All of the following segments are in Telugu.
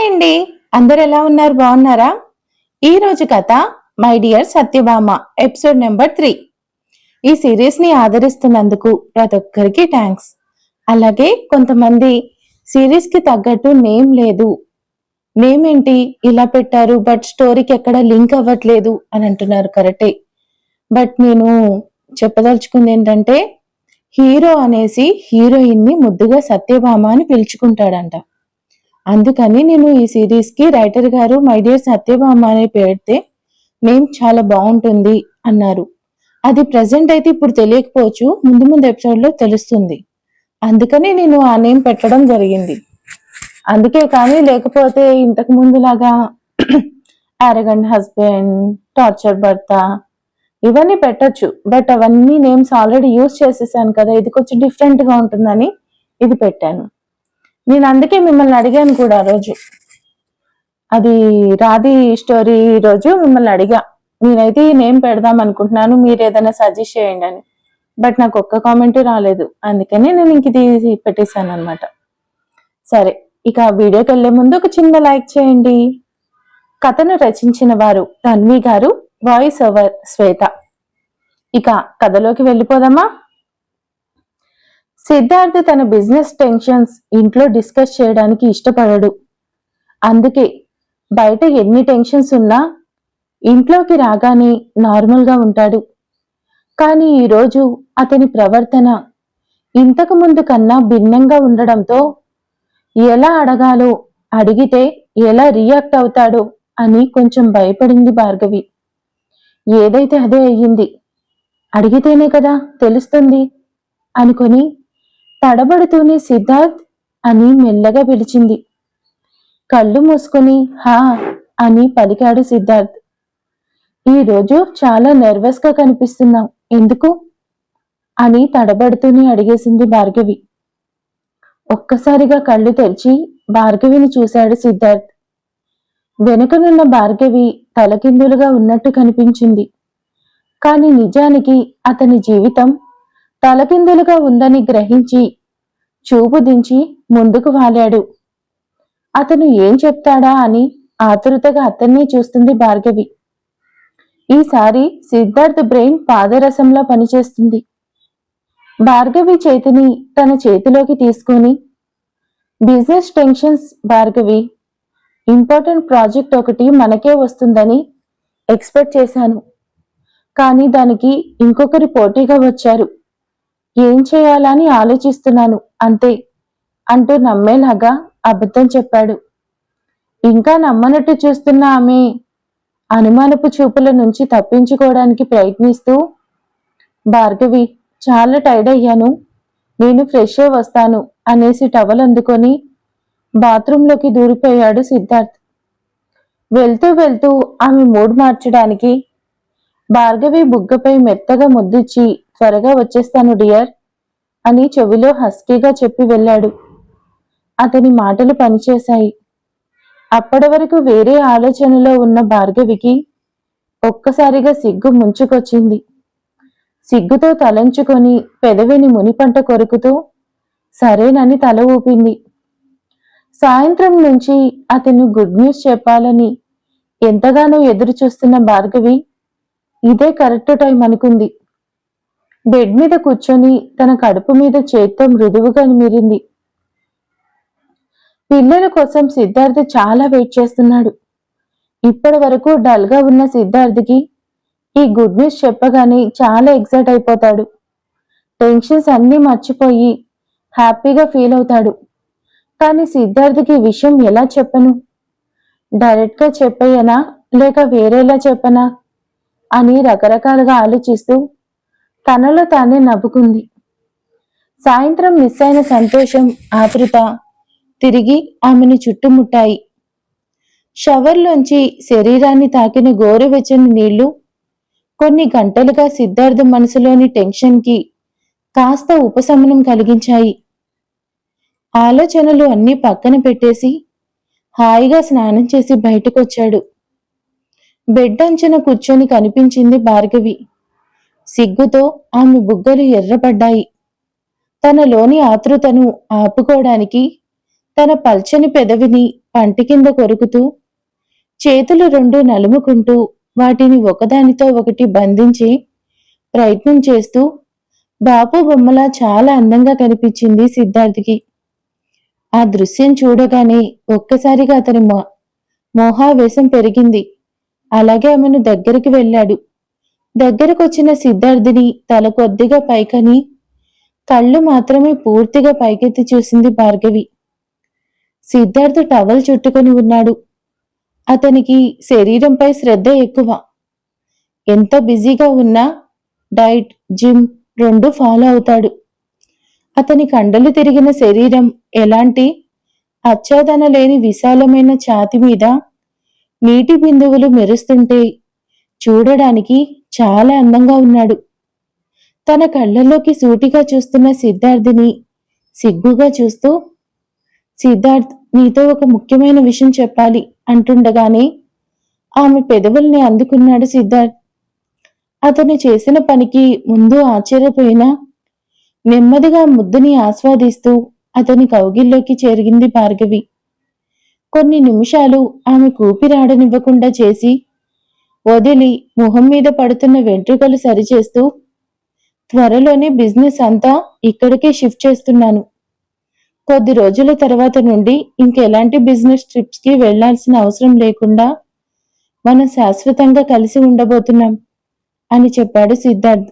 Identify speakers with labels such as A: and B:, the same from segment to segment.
A: హాయ్ అండి. అందరు ఎలా ఉన్నారు? బాగున్నారా? ఈ రోజు కథ my dear Satyabhama episode number three. ఈ సిరీస్ని ఆదరిస్తున్నందుకు ప్రతి ఒక్కరికి థ్యాంక్స్ అలాగే కొంతమంది సిరీస్కి తగ్గట్టు నేమ్ లేదు. నేమ్ ఏంటి? ఇలా పెట్టారు బట్ స్టోరీకి ఎక్కడ లింక్ అవ్వట్లేదు అని అంటున్నారు కరెక్టే బట్ నేను చెప్పదలుచుకుంది ఏంటంటే హీరో అనేసి హీరోయిన్ని ముద్దుగా సత్యభామ అని పిలుచుకుంటాడంట. అందుకని నేను ఈ సిరీస్కి రైటర్ గారు మై డియర్ సత్యభామ అని పెడితే నేమ్ చాలా బాగుంటుంది అన్నారు. అది ప్రజెంట్ అయితే ఇప్పుడు తెలియకపోవచ్చు ముందు ముందు ఎపిసోడ్లో తెలుస్తుంది. అందుకని నేను ఆ నేమ్ పెట్టడం జరిగింది. అందుకే కానీ లేకపోతే ఇంతకు ముందులాగా అరగండ్ హస్బెండ్ టార్చర్ భర్త ఇవన్నీ పెట్టచ్చు. బట్ అవన్నీ నేమ్స్ ఆల్రెడీ యూజ్ చేసేసాను కదా ఇది కొంచెం డిఫరెంట్గా ఉంటుందని ఇది పెట్టాను. నేను అందుకే మిమ్మల్ని అడిగాను కూడా ఆ రోజు. అది రాధి స్టోరీ రోజు మిమ్మల్ని అడిగా. నేనైతే ఈ నేమ్ పెడదాం అనుకుంటున్నాను మీరు ఏదైనా సజెస్ట్ చేయండి అని. బట్ నాకు ఒక్క కామెంట్ రాలేదు. అందుకనే నేను ఇంక ఇది పెట్టేశాను అనమాట సరే ఇక వీడియోకి వెళ్ళే ముందు ఒక చిన్న లైక్ చేయండి. కథను రచించిన వారు తన్వి గారు వాయిస్ ఓవర్ శ్వేత. ఇక కథలోకి వెళ్ళిపోదామా? సిద్ధార్థ్ తన బిజినెస్ టెన్షన్స్ ఇంట్లో డిస్కస్ చేయడానికి ఇష్టపడడు. అందుకే బయట ఎన్ని టెన్షన్స్ ఉన్నా ఇంట్లోకి రాగానే నార్మల్గా ఉంటాడు. కానీ ఈరోజు అతని ప్రవర్తన ఇంతకు ముందు కన్నా భిన్నంగా ఉండడంతో ఎలా అడగాలో అడిగితే ఎలా రియాక్ట్ అవుతాడో అని కొంచెం భయపడింది భార్గవి. ఏదైతే అదే అయ్యింది అడిగితేనే కదా తెలుస్తుంది అనుకొని తడబడుతూనే సిద్ధార్థ్ అని మెల్లగా పిలిచింది. కళ్ళు మూసుకొని హా అని పలికాడు సిద్ధార్థ్. ఈ రోజు చాలా నర్వస్గా కనిపిస్తున్నాం కనిపిస్తున్నావు ఎందుకు? అని తడబడుతూనే అడిగేసింది భార్గవి. ఒక్కసారిగా కళ్ళు తెరిచి భార్గవిని చూశాడు సిద్ధార్థ్. వెనుకనున్న భార్గవి తలకిందులుగా ఉన్నట్టు కనిపించింది. కాని నిజానికి అతని జీవితం తలకిందులుగా ఉందని గ్రహించి చూపు దించి ముందుకు వాలాడు. అతను ఏం చెప్తాడా అని ఆతురతగా అతన్నే చూస్తుంది భార్గవి. ఈసారి సిద్ధార్థ్ బ్రెయిన్ పాదరసంలా పనిచేస్తుంది. భార్గవి చేతిని తన చేతిలోకి తీసుకొని business tensions Bhargavi important project ఒకటి మనకే వస్తుందని ఎక్స్పెక్ట్ చేశాను. కానీ దానికి ఇంకొకరి పోటీగా వచ్చారు. ఏం చేయాలని ఆలోచిస్తున్నాను అంతే అంటూ నమ్మేలాగా అబద్ధం చెప్పాడు. ఇంకా నమ్మనట్టు చూస్తున్న ఆమె అనుమానపు చూపుల నుంచి తప్పించుకోవడానికి ప్రయత్నిస్తూ భార్గవి చాలా టైర్డ్ అయ్యాను. నేను ఫ్రెష్ అయి వస్తాను అనేసి టవల్ అందుకొని బాత్రూంలోకి దూరిపోయాడు సిద్ధార్థ్. వెళ్తూ వెళ్తూ ఆమె మూడ్ మార్చడానికి భార్గవి బుగ్గపై మెత్తగా ముద్దిచ్చి త్వరగా వచ్చేస్తాను డియర్ అని చెవిలో హస్కీగా చెప్పి వెళ్ళాడు. అతని మాటలు పనిచేశాయి. అప్పటి వరకు వేరే ఆలోచనలో ఉన్న భార్గవికి ఒక్కసారిగా సిగ్గు ముంచుకొచ్చింది. సిగ్గుతో తలంచుకొని పెదవిని మునిపంట కొరుకుతూ సరేనని తల ఊపింది. సాయంత్రం నుంచి అతను గుడ్ న్యూస్ చెప్పాలని ఎంతగానో ఎదురు చూస్తున్న భార్గవి ఇదే కరెక్ట్ టైం అనుకుంది. బెడ్ మీద కూర్చొని తన కడుపు మీద చేత్తో మృదువుగా నిమిరింది. పిల్లల కోసం సిద్ధార్థ చాలా వెయిట్ చేస్తున్నాడు. ఇప్పటి వరకు డల్గా ఉన్న సిద్ధార్థకి ఈ గుడ్ న్యూస్ చెప్పగానే చాలా ఎక్సైట్ అయిపోతాడు. టెన్షన్స్ అన్నీ మర్చిపోయి హ్యాపీగా ఫీల్ అవుతాడు. కానీ సిద్ధార్థకి విషయం ఎలా చెప్పను? డైరెక్ట్గా చెప్పేయనా లేక వేరేలా చెప్పనా? అని రకరకాలుగా ఆలోచిస్తూ తనలో తానే నవ్వుకుంది. సాయంత్రం మిస్ అయిన సంతోషం ఆతృత తిరిగి ఆమెను చుట్టుముట్టాయి. షవర్లోంచి శరీరాన్ని తాకిన గోరువెచ్చని నీళ్ళు కొన్ని గంటలుగా సిద్ధార్థ మనసులోని టెన్షన్కి కాస్త ఉపశమనం కలిగించాయి. ఆలోచనలు అన్నీ పక్కన పెట్టేసి హాయిగా స్నానం చేసి బయటకొచ్చాడు. బెడ్ అంచున కూర్చొని కనిపించింది భార్గవి. సిగ్గుతో ఆమె బుగ్గలు ఎర్రపడ్డాయి తనలోని ఆతృతను ఆపుకోవడానికి తన పల్చని పెదవిని పంటి కింద కొరుకుతూ చేతులు రెండు నలుముకుంటూ వాటిని ఒకదానితో ఒకటి బంధించి ప్రయత్నం చేస్తూ బాపు బొమ్మలా చాలా అందంగా కనిపించింది సిద్ధార్థికి. ఆ దృశ్యం చూడగానే ఒక్కసారిగా అతని మో మోహావేశం పెరిగింది. అలాగే ఆమెను దగ్గరికి వెళ్ళాడు. దగ్గరకొచ్చిన సిద్ధార్థిని తల కొద్దిగా పైకని కళ్ళు మాత్రమే పూర్తిగా పైకెత్తి చూసింది భార్గవి. సిద్ధార్థ టవల్ చుట్టుకొని ఉన్నాడు. అతనికి శరీరంపై శ్రద్ధ ఎక్కువ. ఎంత బిజీగా ఉన్నా డైట్ జిమ్ రెండు ఫాలో అవుతాడు. అతని కండలు తిరిగిన శరీరం ఎలాంటి అచ్చాదన లేని విశాలమైన ఛాతి మీద నీటి బిందువులు మెరుస్తుంటే చూడడానికి చాలా అందంగా ఉన్నాడు. తన కళ్ళల్లోకి సూటిగా చూస్తున్న సిద్ధార్థిని సిగ్గుగా చూస్తూ సిద్ధార్థ్ నీతో ఒక ముఖ్యమైన విషయం చెప్పాలి అంటుండగానే ఆమె పెదవుల్ని అందుకున్నాడు సిద్ధార్థ్. అతను చేసిన పనికి ముందు ఆశ్చర్యపోయినా నెమ్మదిగా ముద్దుని ఆస్వాదిస్తూ అతని కౌగిల్లోకి చేరిగింది భార్గవి. కొన్ని నిమిషాలు ఆమె కూపిరాడనివ్వకుండా చేసి వదిలి ముఖం మీద పడుతున్న వెంట్రుకలు సరిచేస్తూ త్వరలోనే బిజినెస్ అంతా ఇక్కడికే షిఫ్ట్ చేస్తున్నాను. కొద్ది రోజుల తర్వాత నుండి ఇంకెలాంటి బిజినెస్ ట్రిప్స్కి వెళ్ళాల్సిన అవసరం లేకుండా మనం శాశ్వతంగా కలిసి ఉండబోతున్నాం అని చెప్పాడు సిద్ధార్థ్.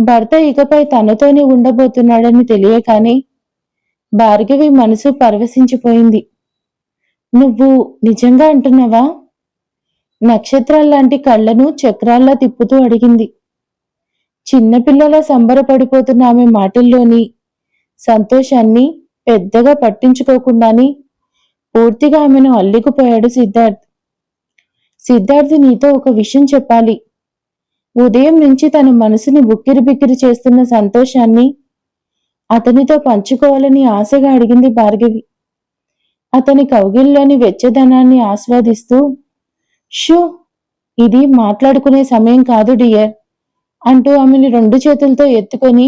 A: భర్త ఇకపై తనతోనే ఉండబోతున్నాడని తెలియకానే భార్గవి మనసు పరవశించిపోయింది. నువ్వు నిజంగా అంటున్నావా? నక్షత్రాల్లాంటి కళ్ళను చక్రాల్లా తిప్పుతూ అడిగింది. చిన్నపిల్లల సంబరపడిపోతున్న ఆమె మాటల్లోని సంతోషాన్ని పెద్దగా పట్టించుకోకుండాని పూర్తిగా ఆమెను అల్లుకుపోయాడు సిద్ధార్థ్. సిద్ధార్థ్ నీతో ఒక విషయం చెప్పాలి. ఉదయం నుంచి తన మనసుని బుక్కిరి బిక్కిరి చేస్తున్న సంతోషాన్ని అతనితో పంచుకోవాలని ఆశగా అడిగింది భార్గవి. అతని కౌగిల్లోని వెచ్చదనాన్ని ఆస్వాదిస్తూ షూ ఇది మాట్లాడుకునే సమయం కాదు డియర్ అంటూ ఆమెను రెండు చేతులతో ఎత్తుకొని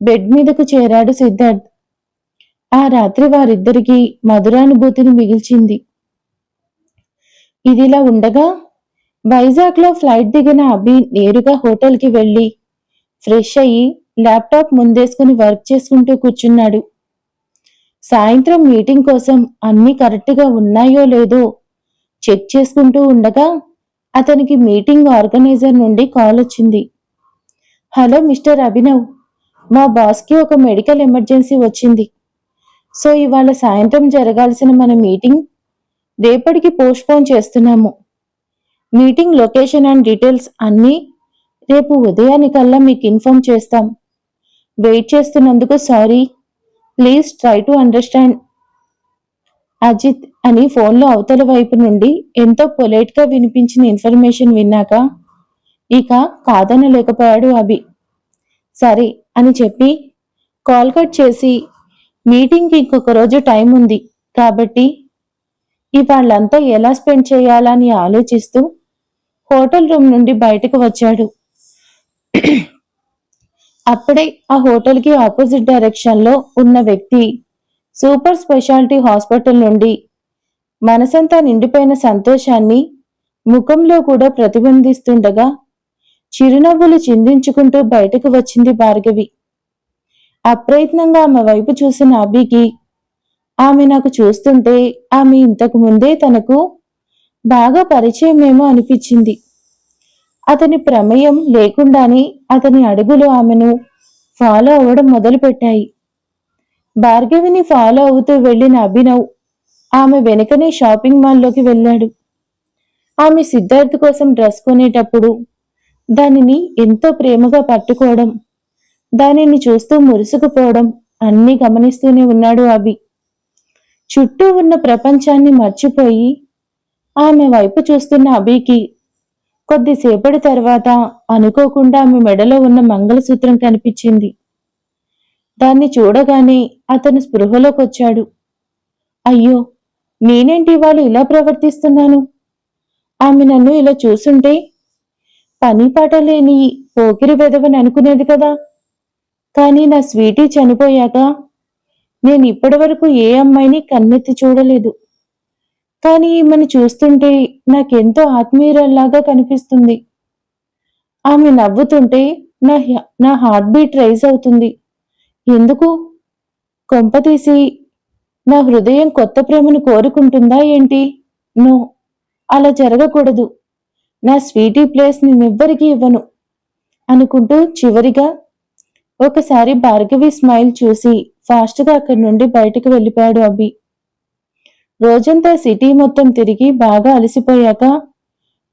A: బెడ్ మీదకు చేరాడు సిద్ధార్థ్. ఆ రాత్రి వారిద్దరికీ మధురానుభూతిని మిగిల్చింది. ఇదిలా ఉండగా వైజాగ్లో ఫ్లైట్ దిగిన అభి నేరుగా హోటల్కి వెళ్ళి ఫ్రెష్ అయ్యి ల్యాప్టాప్ ముందేసుకుని వర్క్ చేసుకుంటూ కూర్చున్నాడు. సాయంత్రం మీటింగ్ కోసం అన్నీ కరెక్ట్గా ఉన్నాయో లేదో చెక్ చేసుకుంటూ ఉండగా అతనికి మీటింగ్ ఆర్గనైజర్ నుండి కాల్ వచ్చింది. హలో మిస్టర్ అభినవ్ మా బాస్కి ఒక మెడికల్ ఎమర్జెన్సీ వచ్చింది. సో ఇవాళ సాయంత్రం జరగాల్సిన మన మీటింగ్ రేపటికి పోస్ట్పోన్ చేస్తున్నాము. మీటింగ్ లొకేషన్ అండ్ డీటెయిల్స్ అన్నీ రేపు ఉదయానికల్లా మీకు ఇన్ఫార్మ్ చేస్తాం. వెయిట్ చేస్తున్నందుకు sorry. Please try to understand Ajith అని ఫోన్లో అవతల వైపు నుండి ఎంతో పొలైట్గా వినిపించిన ఇన్ఫర్మేషన్ విన్నాక ఇక కాదనలేకపోయాడు అభి. సరే అని చెప్పి కాల్ కట్ చేసి మీటింగ్కి ఇంకొక రోజు టైం ఉంది కాబట్టి ఇవాళ్ళంతా ఎలా స్పెండ్ చేయాలని ఆలోచిస్తూ హోటల్ రూమ్ నుండి బయటకు వచ్చాడు. అప్పుడే ఆ హోటల్కి ఆపోజిట్ డైరెక్షన్లో ఉన్న వ్యక్తి సూపర్ స్పెషాలిటీ హాస్పిటల్ నుండి మనసంతా నిండిపోయిన సంతోషాన్ని ముఖంలో కూడా ప్రతిబింబిస్తుండగా చిరునవ్వులు చిందించుకుంటూ బయటకు వచ్చింది భార్గవి. అప్రయత్నంగా ఆమె వైపు చూసిన అభికి ఆమె నాకు చూస్తుంటే ఆమె ఇంతకు ముందే తనకు బాగా పరిచయమేమో అనిపించింది. అతని ప్రమేయం లేకుండానే అతని అడుగులు ఆమెను ఫాలో అవ్వడం మొదలుపెట్టాయి. భార్గవిని ఫాలో అవుతూ వెళ్ళిన అభినవ్ ఆమె వెనుకనే షాపింగ్ మాల్లోకి వెళ్ళాడు. ఆమె సిద్ధార్థ్ కోసం డ్రెస్ కొనేటప్పుడు దానిని ఎంతో ప్రేమగా పట్టుకోవడం దానిని చూస్తూ మురుసుకుపోవడం అన్నీ గమనిస్తూనే ఉన్నాడు అభి. చుట్టూ ఉన్న ప్రపంచాన్ని మర్చిపోయి ఆమె వైపు చూస్తున్న అభికి కొద్దిసేపటి తర్వాత అనుకోకుండా ఆమె మెడలో ఉన్న మంగళసూత్రం కనిపించింది. దాన్ని చూడగానే అతను స్పృహలోకి వచ్చాడు అయ్యో నేనేంటి వాళ్ళు ఇలా ప్రవర్తిస్తున్నాను? ఆమె నన్ను ఇలా చూసుంటే పని పాట లేని పోకిరి వెదవని అనుకునేది కదా? కానీ నా స్వీటీ చనిపోయాక నేను ఇప్పటివరకు ఏ అమ్మాయిని కన్నెత్తి చూడలేదు. కానీ ఈమెను చూస్తుంటే నాకెంతో ఆత్మీయురాల్లాగా కనిపిస్తుంది. ఆమె నవ్వుతుంటే నా నా హార్ట్ బీట్ రైజ్ అవుతుంది. ఎందుకు? కొంపతీసి నా హృదయం కొత్త ప్రేమను కోరుకుంటుందా ఏంటి? నో అలా జరగకూడదు. నా స్వీటీ ప్లేస్ నేనెవ్వరికీ ఇవ్వను. అనుకుంటూ చివరిగా ఒకసారి భార్గవి స్మైల్ చూసి ఫాస్ట్గా అక్కడి నుండి బయటకు వెళ్ళిపోయాడు అభి రోజంతా సిటీ మొత్తం తిరిగి బాగా అలసిపోయాక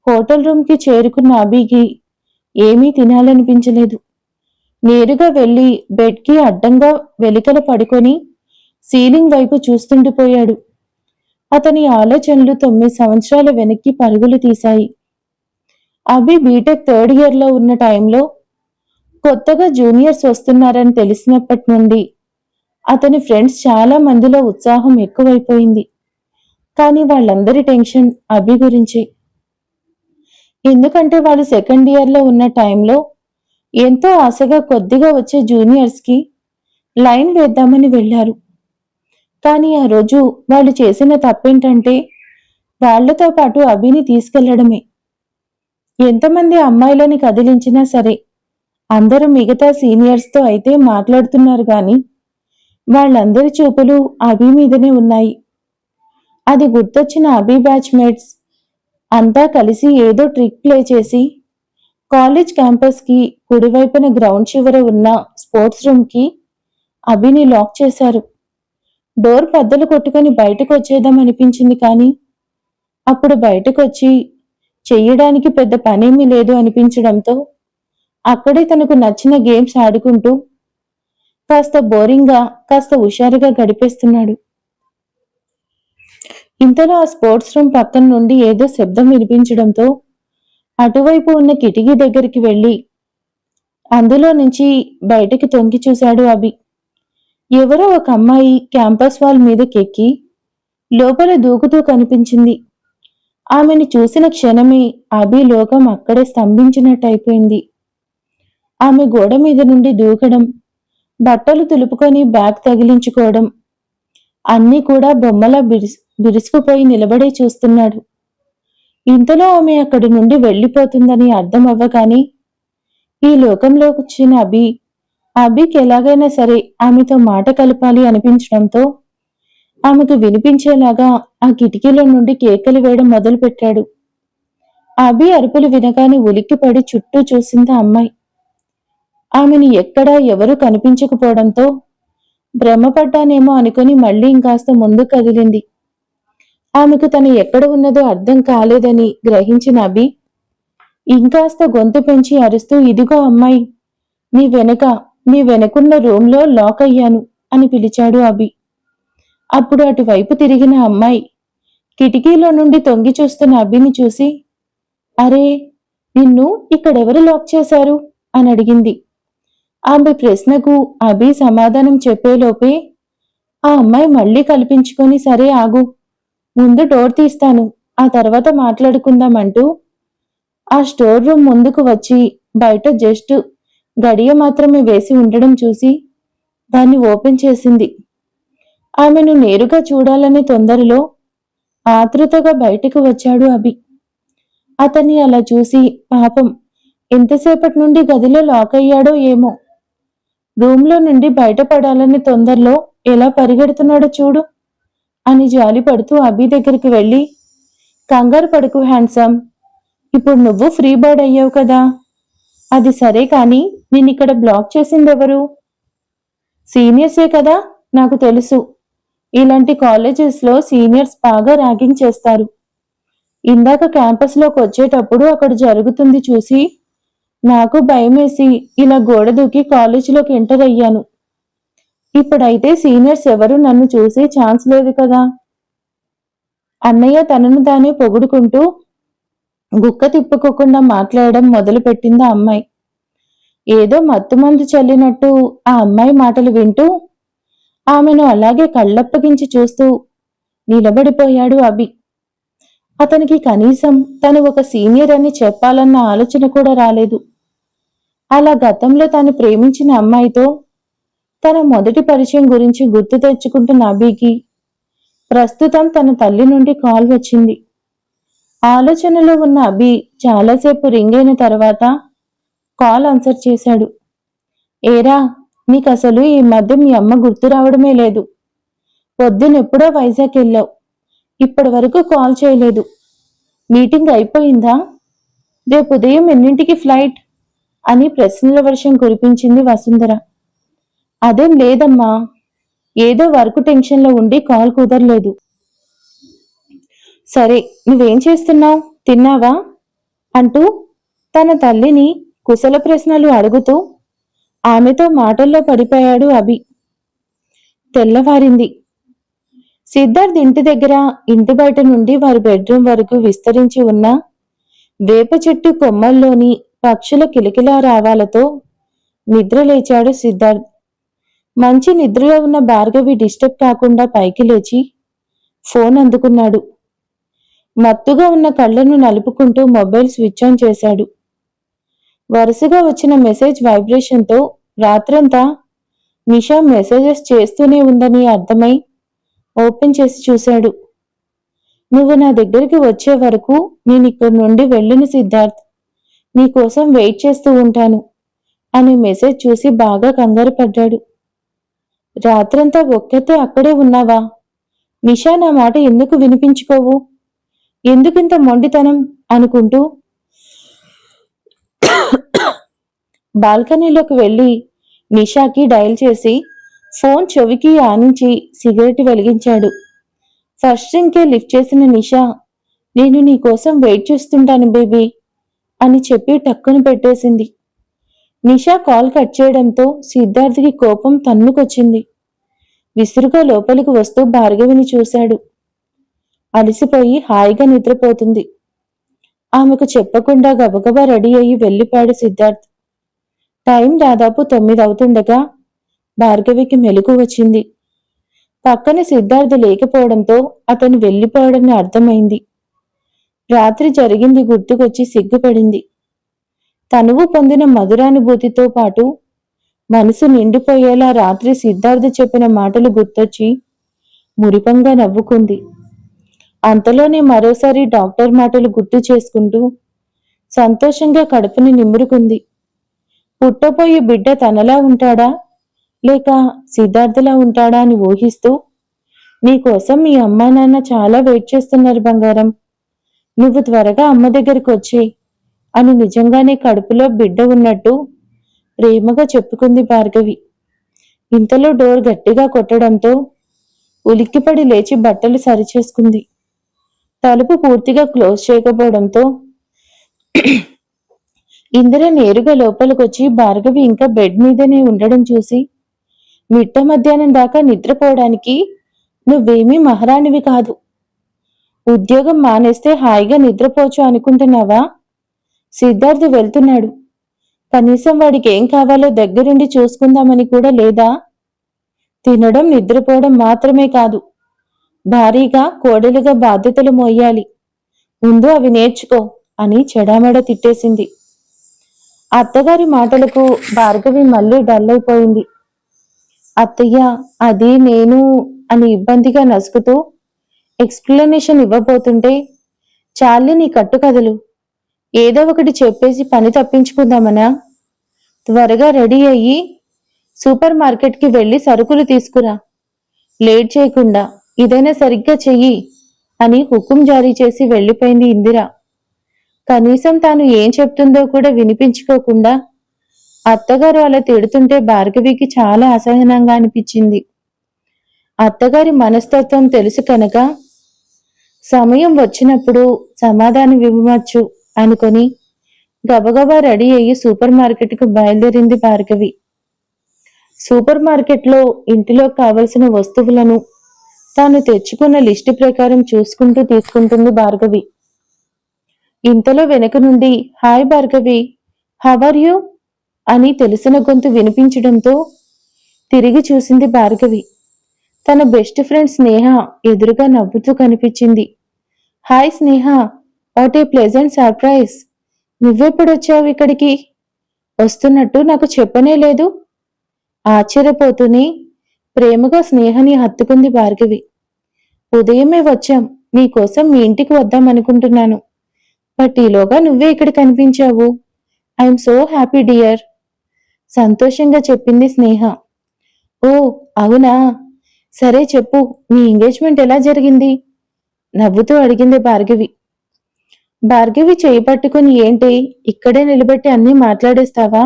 A: హోటల్ రూమ్కి చేరుకున్న అభికి ఏమీ తినాలనిపించలేదు. నేరుగా వెళ్ళి బెడ్కి అడ్డంగా వెలికల పడుకొని సీలింగ్ వైపు చూస్తుండిపోయాడు అతని ఆలోచనలు తొమ్మిది సంవత్సరాల వెనక్కి పరుగులు తీశాయి. అభి బీటెక్ థర్డ్ ఇయర్లో ఉన్న టైంలో కొత్తగా జూనియర్స్ వస్తున్నారని తెలిసినప్పటి నుండి అతని ఫ్రెండ్స్ చాలా మందిలో ఉత్సాహం ఎక్కువైపోయింది. కానీ వాళ్ళందరి టెన్షన్ అభి గురించి. ఎందుకంటే వాళ్ళు సెకండ్ ఇయర్లో ఉన్న టైంలో ఎంతో ఆశగా కొద్దిగా వచ్చే జూనియర్స్కి లైన్ వేద్దామని వెళ్ళారు. కానీ ఆ రోజు వాళ్ళు చేసిన తప్పేంటంటే వాళ్ళతో పాటు అభిని తీసుకెళ్ళడమే. ఎంతమంది అమ్మాయిలని కదిలించినా సరే అందరూ మిగతా సీనియర్స్తో అయితే మాట్లాడుతున్నారు కానీ వాళ్ళందరి చూపులు అభి మీదనే ఉన్నాయి. అది గుర్తొచ్చిన అభి బ్యాచ్మేట్స్ అంతా కలిసి ఏదో ట్రిక్ ప్లే చేసి కాలేజ్ క్యాంపస్కి కుడివైపున గ్రౌండ్ చివర ఉన్న స్పోర్ట్స్ రూమ్కి అభిని లాక్ చేశారు. డోర్ పెద్దలు కొట్టుకొని బయటకు వచ్చేద్దాం అనిపించింది కానీ అప్పుడు బయటకు వచ్చి చెయ్యడానికి పెద్ద పనేమీ లేదు అనిపించడంతో అక్కడే తనకు నచ్చిన గేమ్స్ ఆడుకుంటూ కాస్త బోరింగ్గా కాస్త హుషారుగా గడిపేస్తున్నాడు. ఇంతలో ఆ స్పోర్ట్స్ రూమ్ పక్కన నుండి ఏదో శబ్దం వినిపించడంతో అటువైపు ఉన్న కిటికీ దగ్గరికి వెళ్ళి అందులో నుంచి బయటికి తొంగి చూశాడు అభి. ఎవరో ఒక అమ్మాయి క్యాంపస్ వాల్ మీదకెక్కి లోపల దూకుతూ కనిపించింది. ఆమెను చూసిన క్షణమే అభి లోకం అక్కడే స్తంభించినట్టయిపోయింది ఆమె గోడ మీద నుండి దూకడం బట్టలు తులుపుకొని బ్యాగ్ తగిలించుకోవడం అన్నీ కూడా బొమ్మలా బిరుసు బిరుసుకుపోయి నిలబడే చూస్తున్నాడు. ఇంతలో ఆమె అక్కడి నుండి వెళ్ళిపోతుందని అర్థం అవ్వగాని ఈ లోకంలో వచ్చిన అభి అభికి ఎలాగైనా సరే ఆమెతో మాట కలపాలి అనిపించడంతో ఆమెకు వినిపించేలాగా ఆ కిటికీలో నుండి కేకలు వేయడం మొదలుపెట్టాడు. అభి అరుపులు వినగానే ఉలిక్కిపడి చుట్టూ చూసింది అమ్మాయి. ఆమెను ఎక్కడా ఎవరూ కనిపించకపోవడంతో భ్రమపడ్డానేమో అనుకుని మళ్ళీ ఇంకాస్త ముందు కదిలింది. ఆమెకు తను ఎక్కడ ఉన్నదో అర్థం కాలేదని గ్రహించిన అభి ఇంకాస్త గొంతు పెంచి అరుస్తూ ఇదిగో అమ్మాయి నీ వెనక నీ వెనకున్న రూమ్లో లాక్ అయ్యాను అని పిలిచాడు అభి. అప్పుడు అటువైపు తిరిగిన అమ్మాయి కిటికీలో నుండి తొంగి చూస్తున్న అభిని చూసి అరే నిన్ను ఇక్కడెవరు లాక్ చేశారు? అని అడిగింది. ఆమె ప్రశ్నకు అభి సమాధానం చెప్పేలోపే ఆ అమ్మాయి మళ్ళీ కల్పించుకొని సరే ఆగు ముందు డోర్ తీస్తాను ఆ తర్వాత మాట్లాడుకుందామంటూ ఆ స్టోర్ రూమ్ ముందుకు వచ్చి బయట జస్ట్ గడియ మాత్రమే వేసి ఉండడం చూసి దాన్ని ఓపెన్ చేసింది. ఆమెను నేరుగా చూడాలనే తొందరలో ఆతృతగా బయటకు వచ్చాడు అభి. అతన్ని అలా చూసి పాపం ఎంతసేపటి నుండి గదిలో లాక్ అయ్యాడో ఏమో రూమ్లో నుండి బయటపడాలని తొందరలో ఎలా పరిగెడుతున్నాడో చూడు అని జాలి పడుతూ అభి దగ్గరికి వెళ్ళి కంగారు పడుకు హ్యాండ్సమ్. ఇప్పుడు నువ్వు ఫ్రీ బర్డ్ అయ్యావు కదా. అది సరే కానీ నేను ఇక్కడ బ్లాక్ చేసిందెవరు? సీనియర్సే కదా నాకు తెలుసు. ఇలాంటి కాలేజెస్లో సీనియర్స్ బాగా ర్యాగింగ్ చేస్తారు. ఇందాక క్యాంపస్లోకి వచ్చేటప్పుడు అక్కడ జరుగుతుంది చూసి నాకు భయమేసి ఇలా గోడ దూకి కాలేజీలోకి ఎంటర్ అయ్యాను. ఇప్పుడైతే సీనియర్స్ ఎవరు నన్ను చూసే ఛాన్స్ లేదు కదా. అన్నయ్య తనను తానే పొగుడుకుంటూ గుక్క తిప్పుకోకుండా మాట్లాడడం మొదలుపెట్టింది ఆ అమ్మాయి. ఏదో మత్తుమందు చల్లినట్టు ఆ అమ్మాయి మాటలు వింటూ ఆమెను అలాగే కళ్ళప్పగించి చూస్తూ నిలబడిపోయాడు అభి. అతనికి కనీసం తను ఒక సీనియర్ అని చెప్పాలన్న ఆలోచన కూడా రాలేదు. అలా గతంలో తాను ప్రేమించిన అమ్మాయితో తన మొదటి పరిచయం గురించి గుర్తు తెచ్చుకుంటున్న అభికి ప్రస్తుతం తన తల్లి నుండి కాల్ వచ్చింది. ఆలోచనలో ఉన్న అభి చాలాసేపు రింగ్ అయిన తర్వాత కాల్ ఆన్సర్ చేశాడు. ఏరా నీకు అసలు ఈ మధ్య మీ అమ్మ గుర్తు రావడమే లేదు. పొద్దునెప్పుడో వైజాగ్ వెళ్ళావు. ఇప్పటి వరకు కాల్ చేయలేదు. మీటింగ్ అయిపోయిందా? రేపు ఉదయం ఎన్నింటికి ఫ్లైట్? అని ప్రశ్నల వర్షం కురిపించింది వసుంధర. అదేం లేదమ్మా ఏదో వర్క్ టెన్షన్లో ఉండి కాల్ కుదరలేదు. సరే నువ్వేం చేస్తున్నావు? తిన్నావా? అంటూ తన తల్లిని కుశల ప్రశ్నలు అడుగుతూ ఆమెతో మాటల్లో పడిపోయాడు అభి. తెల్లవారింది. సిద్ధార్థ్ ఇంటి దగ్గర ఇంటి బయట నుండి వారి బెడ్రూమ్ వరకు విస్తరించి ఉన్న వేప చెట్టు కొమ్మల్లోని పక్షుల కిలకిలా రావాలతో నిద్రలేచాడు సిద్ధార్థ్. మంచి నిద్రలో ఉన్న భార్గవి డిస్టర్బ్ కాకుండా పైకి లేచి ఫోన్ అందుకున్నాడు. మత్తుగా ఉన్న కళ్ళను నలుపుకుంటూ మొబైల్ స్విచ్ ఆన్ చేశాడు. వరుసగా వచ్చిన మెసేజ్ వైబ్రేషన్తో రాత్రంతా నిషా మెసేజెస్ చేస్తూనే ఉందని అర్థమై ఓపెన్ చేసి చూశాడు. నువ్వు నా దగ్గరికి వచ్చే వరకు నేను ఇక్కడి నుండి వెళ్ళిన సిద్ధార్థ్. నీకోసం వెయిట్ చేస్తూ ఉంటాను అని మెసేజ్ చూసి బాగా కంగారు పడ్డాడు. రాత్రంతా ఒక్కతే అక్కడే ఉన్నావా? నిషా నా మాట ఎందుకు వినిపించుకోవు? ఎందుకింత మొండితనం? అనుకుంటూ బాల్కనీలోకి వెళ్ళి నిషాకి డయల్ చేసి ఫోన్ చెవికి ఆనించి సిగరెట్ వెలిగించాడు. ఫస్ట్ రింగ్కే లిఫ్ట్ చేసిన నిషా నేను నీ కోసం వెయిట్ చేస్తుంటాను బేబీ. అని చెప్పి టక్కును పెట్టేసింది. నిషా కాల్ కట్ చేయడంతో సిద్ధార్థికి కోపం తన్నుకొచ్చింది. విసురుగా లోపలికి వస్తూ భార్గవిని చూశాడు. అలసిపోయి హాయిగా నిద్రపోతుంది. ఆమెకు చెప్పకుండా గబగబా రెడీ అయ్యి వెళ్ళిపాడు సిద్ధార్థ్. టైం దాదాపు తొమ్మిది అవుతుండగా భార్గవికి మెలకు వచ్చింది. పక్కన సిద్ధార్థ లేకపోవడంతో అతను వెళ్ళిపోవడని అర్థమైంది. రాత్రి జరిగింది గుర్తుకొచ్చి సిగ్గుపడింది. తనువు పొందిన మధురానుభూతితో పాటు మనసు నిండిపోయేలా రాత్రి సిద్ధార్థ చెప్పిన మాటలు గుర్తొచ్చి మురిపంగా నవ్వుకుంది. అంతలోనే మరోసారి డాక్టర్ మాటలు గుర్తు చేసుకుంటూ సంతోషంగా కడుపుని నిమురుకుంది. పుట్టపోయే బిడ్డ తనలా ఉంటాడా? లేక సిద్ధార్థలా ఉంటాడా అని ఊహిస్తూ నీకోసం మీ అమ్మా నాన్న చాలా వెయిట్ చేస్తున్నారు బంగారం. నువ్వు త్వరగా అమ్మ దగ్గరికి వచ్చి అని నిజంగానే కడుపులో బిడ్డ ఉన్నట్టు ప్రేమగా చెప్పుకుంది భార్గవి. ఇంతలో డోర్ గట్టిగా కొట్టడంతో ఉలిక్కిపడి లేచి బట్టలు సరిచేసుకుంది. తలుపు పూర్తిగా క్లోజ్ చేయకపోవడంతో ఇందిర నేరుగా లోపలికొచ్చి భార్గవి ఇంకా బెడ్ మీదనే ఉండడం చూసి మిట్ట మధ్యాహ్నం దాకా నిద్రపోవడానికి నువ్వేమీ మహారాణివి కాదు. ఉద్యోగం మానేస్తే హాయిగా నిద్రపోవచ్చు అనుకుంటున్నావా? సిద్ధార్థ్ వెళ్తున్నాడు. కనీసం వాడికి ఏం కావాలో దగ్గరుండి చూసుకుందామని కూడా లేదా? తినడం నిద్రపోవడం మాత్రమే కాదు. భారీగా కోడలుగా బాధ్యతలు మోయాలి. ముందు అవి నేర్చుకో అని చెడామెడ తిట్టేసింది. అత్తగారి మాటలకు భార్గవి మళ్ళీ డల్ అయిపోయింది అత్తయ్య అది నేను అని ఇబ్బందిగా నసుకుతూ ఎక్స్ప్లెనేషన్ ఇవ్వబోతుంటే చాలు నీ కట్టుకథలు. ఏదో ఒకటి చెప్పేసి పని తప్పించుకుందామనా? త్వరగా రెడీ అయ్యి సూపర్ మార్కెట్కి వెళ్ళి సరుకులు తీసుకురా. లేట్ చేయకుండా ఇదైనా సరిగ్గా చెయ్యి అని హుకుం జారీ చేసి వెళ్ళిపోయింది ఇందిర. కనీసం తాను ఏం చెప్తుందో కూడా వినిపించుకోకుండా అత్తగారు అలా తిడుతుంటే భార్గవికి చాలా అసహనంగా అనిపించింది. అత్తగారి మనస్తత్వం తెలుసు కనుక సమయం వచ్చినప్పుడు సమాధానం ఇవ్వవచ్చు అనుకొని గబగబా రెడీ అయ్యి సూపర్ మార్కెట్కు బయలుదేరింది భార్గవి. సూపర్ మార్కెట్లో ఇంటిలో కావలసిన వస్తువులను తాను తెచ్చుకున్న లిస్టు ప్రకారం చూసుకుంటూ తీసుకుంటుంది భార్గవి. ఇంతలో వెనక నుండి హాయ్ భార్గవి హవర్ యూ? అని తెలిసిన గొంతు వినిపించడంతో తిరిగి చూసింది భార్గవి. తన బెస్ట్ ఫ్రెండ్ స్నేహ ఎదురుగా నవ్వుతూ కనిపించింది. Hi Sneha what a pleasant surprise. నువ్వెప్పుడొచ్చావు ఇక్కడికి? వస్తున్నట్టు నాకు చెప్పనే లేదు. ఆశ్చర్యపోతూనే ప్రేమగా స్నేహని హత్తుకుంది భార్గవి. ఉదయమే వచ్చాం నీకోసం మీ ఇంటికి వద్దాం అనుకుంటున్నాను. బట్ ఈలోగా నువ్వే ఇక్కడ కనిపించావు. I'm so happy dear. సంతోషంగా చెప్పింది స్నేహ. ఓ అవునా? సరే చెప్పు మీ ఎంగేజ్మెంట్ ఎలా జరిగింది? నవ్వుతూ అడిగింది భార్గవి. భార్గవి చేయి పట్టుకుని ఏంటి ఇక్కడే నిలబెట్టి అన్నీ మాట్లాడేస్తావా?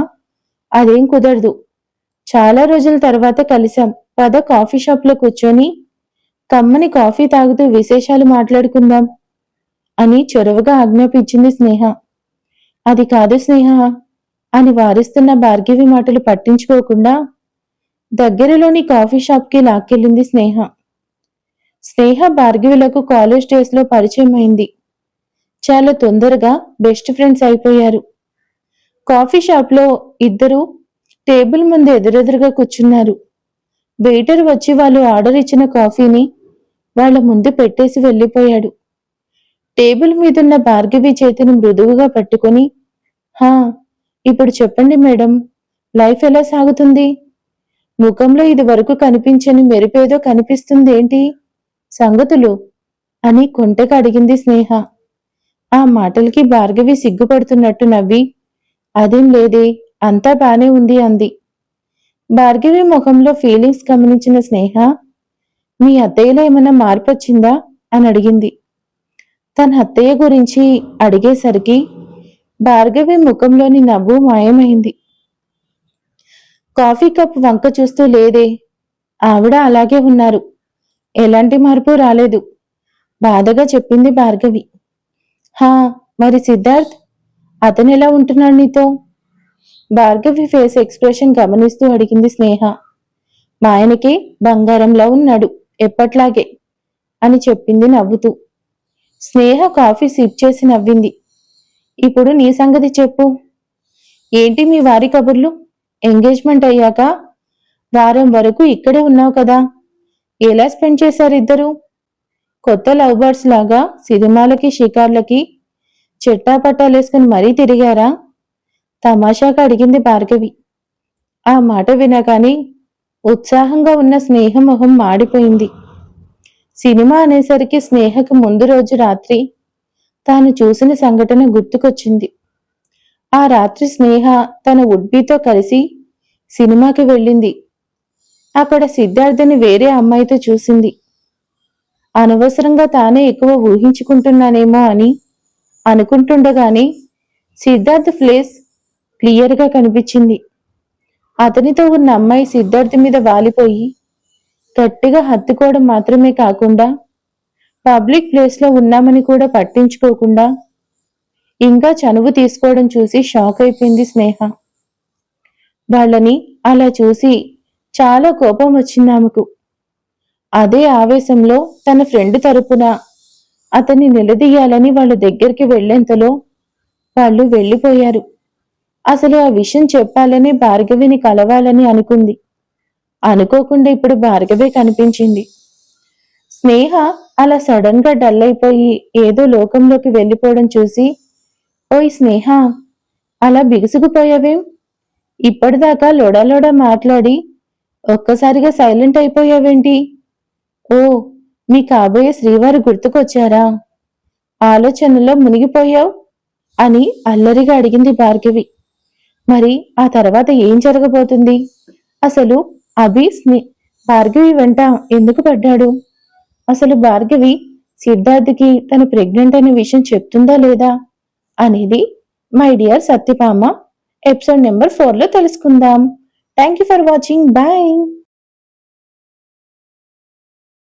A: అదేం కుదరదు. చాలా రోజుల తర్వాత కలిసాం పద కాఫీ షాప్లో కూర్చొని కమ్మని కాఫీ తాగుతూ విశేషాలు మాట్లాడుకుందాం అని చొరవగా ఆజ్ఞాపించింది స్నేహ. అది కాదు స్నేహ అని వారిస్తున్న భార్గవి మాటలు పట్టించుకోకుండా దగ్గరలోని కాఫీ షాప్కి లాక్కెళ్ళింది స్నేహ. స్నేహ భార్గవులకు కాలేజ్ డేస్లో పరిచయం అయింది. చాలా తొందరగా బెస్ట్ ఫ్రెండ్స్ అయిపోయారు. కాఫీ షాప్లో ఇద్దరు టేబుల్ ముందు ఎదురెదురుగా కూర్చున్నారు. వెయిటర్ వచ్చి వాళ్ళు ఆర్డర్ ఇచ్చిన కాఫీని వాళ్ళ ముందు పెట్టేసి వెళ్ళిపోయాడు. టేబుల్ మీదున్న భార్గవి చేతిని మృదువుగా పట్టుకొని హా ఇప్పుడు చెప్పండి మేడం లైఫ్ ఎలా సాగుతుంది? ముఖంలో ఇది వరకు కనిపించని మెరుపేదో కనిపిస్తుంది ఏంటి? సంగతులు? అని కొంటగా అడిగింది స్నేహ. ఆ మాటలకి భార్గవి సిగ్గుపడుతున్నట్టు నవ్వి అదేం లేదే అంతా బానే ఉంది అంది. భార్గవి ముఖంలో ఫీలింగ్స్ గమనించిన స్నేహ మీ అత్తయ్యలో ఏమైనా మార్పు వచ్చిందా అని అడిగింది. తన అత్తయ్య గురించి అడిగేసరికి భార్గవి ముఖంలోని నవ్వు మాయమైంది. కాఫీ కప్ వంక చూస్తూ లేదే. ఆవిడ అలాగే ఉన్నారు. ఎలాంటి మార్పు రాలేదు. బాధగా చెప్పింది భార్గవి. హా మరి సిద్ధార్థ్? అతను ఎలా ఉంటున్నాడు నీతో? భార్గవి ఫేస్ ఎక్స్ప్రెషన్ గమనిస్తూ అడిగింది స్నేహ. మా ఆయనకి బంగారంలో ఉన్నాడు ఎప్పట్లాగే అని చెప్పింది నవ్వుతూ. స్నేహ కాఫీ సిప్ చేసి నవ్వింది. ఇప్పుడు నీ సంగతి చెప్పు. ఏంటి మీ వారి కబుర్లు? ఎంగేజ్మెంట్ అయ్యాక వారం వరకు ఇక్కడే ఉన్నావు కదా? ఎలా స్పెండ్ చేశారు ఇద్దరు? కొత్త లవ్ బర్డ్స్ లాగా సినిమాలకి షికార్లకి చెట్టాపట్టాలేసుకుని మరీ తిరిగారా? తమాషాగా అడిగింది భార్గవి. ఆ మాట వినగాని ఉత్సాహంగా ఉన్న స్నేహ మొహం మాడిపోయింది. సినిమా అనేసరికి స్నేహకు ముందు రోజు రాత్రి తాను చూసిన సంఘటన గుర్తుకొచ్చింది. ఆ రాత్రి స్నేహ తన ఉడ్బీతో కలిసి సినిమాకి వెళ్ళింది. అక్కడ సిద్ధార్థని వేరే అమ్మాయితో చూసింది. అనవసరంగా తానే ఎక్కువ ఊహించుకుంటున్నానేమో అని అనుకుంటుండగానే సిద్ధార్థ్ ఫ్లేస్ క్లియర్గా కనిపించింది. అతనితో ఉన్న అమ్మాయి సిద్ధార్థ్ మీద వాలిపోయి గట్టిగా హత్తుకోవడం మాత్రమే కాకుండా పబ్లిక్ ప్లేస్లో ఉన్నామని కూడా పట్టించుకోకుండా ఇంకా చనువు తీసుకోవడం చూసి షాక్ అయిపోయింది స్నేహ. వాళ్ళని అలా చూసి చాలా కోపం వచ్చింది ఆమెకు. అదే ఆవేశంలో తన ఫ్రెండ్ తరపున అతన్ని నిలదీయాలని వాళ్ళ దగ్గరికి వెళ్ళేంతలో వాళ్ళు వెళ్ళిపోయారు. అసలు ఆ విషయం చెప్పాలని భార్గవిని కలవాలని అనుకుంది. అనుకోకుండా ఇప్పుడు భార్గవే కనిపించింది. స్నేహ అలా సడన్గా డల్ అయిపోయి ఏదో లోకంలోకి వెళ్ళిపోవడం చూసి ఓయ్ స్నేహ అలా బిగుసుకుపోయావేం? ఇప్పటిదాకా లోడాలోడా మాట్లాడి ఒక్కసారిగా సైలెంట్ అయిపోయావేంటి? ఓ మీ కాబోయే శ్రీవారు గుర్తుకొచ్చారా? ఆలోచనలో మునిగిపోయావు? అని అల్లరిగా అడిగింది భార్గవి. మరి ఆ తర్వాత ఏం జరగబోతుంది? అసలు అభి స్నే భార్గవి వెంట ఎందుకు పడ్డాడు? అసలు భార్గవి సిద్ధార్థ్కి తను ప్రెగ్నెంట్ అనే విషయం చెప్తుందా లేదా? అనేది my dear Satyabhama episode number ఫోర్లో తెలుసుకుందాం. Thank you for watching bye